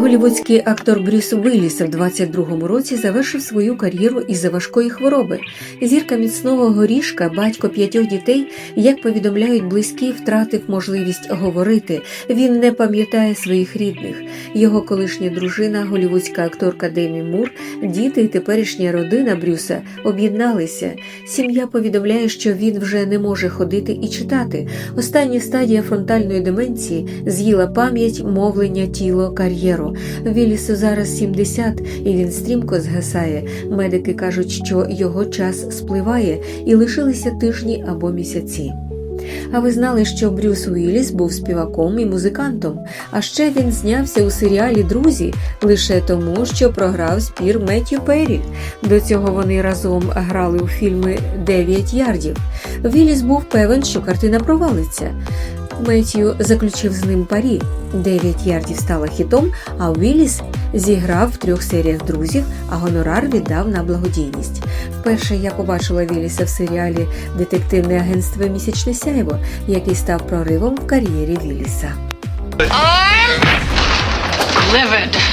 Голівудський актор Брюс Уилліс в 22-му році завершив свою кар'єру із-за важкої хвороби. Зірка міцного горішка, батько п'ятьох дітей, як повідомляють близькі, втратив можливість говорити. Він не пам'ятає своїх рідних. Його колишня дружина, голівудська акторка Демі Мур, діти і теперішня родина Брюса об'єдналися. Сім'я повідомляє, що він вже не може ходити і читати. Остання стадія фронтальної деменції з'їла пам'ять, мовлення, тіло, кар'єру. Вілісу зараз 70, і він стрімко згасає. Медики кажуть, що його час спливає і лишилися тижні або місяці. А ви знали, що Брюс Уілліс був співаком і музикантом, а ще він знявся у серіалі Друзі лише тому, що програв спір Меттю Перрі. До цього вони разом грали у фільми Дев'ять ярдів. Вілліс був певен, що картина провалиться. Меттью заключив з ним парі. Дев'ять ярдів стала хітом, а Уілліс зіграв в трьох серіях друзів, а гонорар віддав на благодійність. Вперше я побачила Вілліса в серіалі Детективне агентство Місячне сяйво, який став проривом в кар'єрі Вілліса. I'm livid.